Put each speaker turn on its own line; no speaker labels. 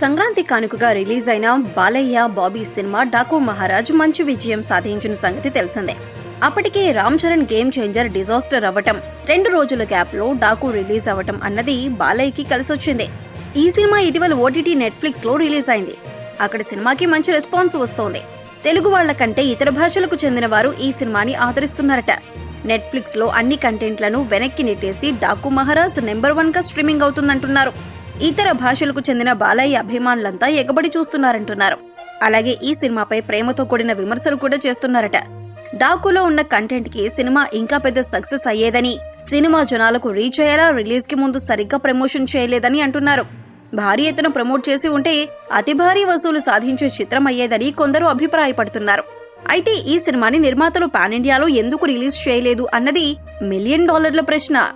సంక్రాంతి కానుకగా రిలీజ్ అయిన బాలయ్య బాబీ సినిమా డాకు మహారాజ్ మంచి విజయం సాధించిన సంగతి తెలిసిందే. అప్పటికే Ram Charan game changer disaster అవ్వటం రెండు రోజుల గ్యాప్లో డాకు రిలీజ్ అవ్వటం అన్నది బాలయ్యకి కలిసొచ్చింది. ఈ సినిమా ఇటీవల ఓటీటీ నెట్ఫ్లిక్స్లో రిలీజ్ అయింది. అక్కడ సినిమాకి మంచి రెస్పాన్స్ వస్తోంది. తెలుగు వాళ్ళ కంటే ఇతర భాషలకు చెందిన వారు ఈ సినిమాని ఆదరిస్తున్నారట. నెట్ఫ్లిక్స్లో అన్ని కంటెంట్లను వెనక్కి నెట్టేసి డాకు మహారాజ్ నెంబర్ వన్గా స్ట్రీమింగ్ అవుతుందంటున్నారు. ఇతర భాషలకు చెందిన బాలయ్య అభిమానులంతా ఎగబడి చూస్తున్నారంటున్నారు. అలాగే ఈ సినిమాపై ప్రేమతో కూడిన విమర్శలు కూడా చేస్తున్నారట. డాకులో ఉన్న కంటెంట్కి సినిమా ఇంకా పెద్ద సక్సెస్ అయ్యేదని సినిమా జనాలకు రీచ్ అయ్యేలా రిలీజ్కి ముందు సరిగ్గా ప్రమోషన్ చేయలేదని అంటున్నారు. భారీ ఎత్తున ప్రమోట్ చేసి ఉంటే అతి భారీ వసూలు సాధించే చిత్రం అయ్యేదని కొందరు అభిప్రాయపడుతున్నారు. అయితే ఈ సినిమాని నిర్మాతలు పాన్ ఇండియాలో ఎందుకు రిలీజ్ చేయలేదు అన్నది మిలియన్ డాలర్ల ప్రశ్న.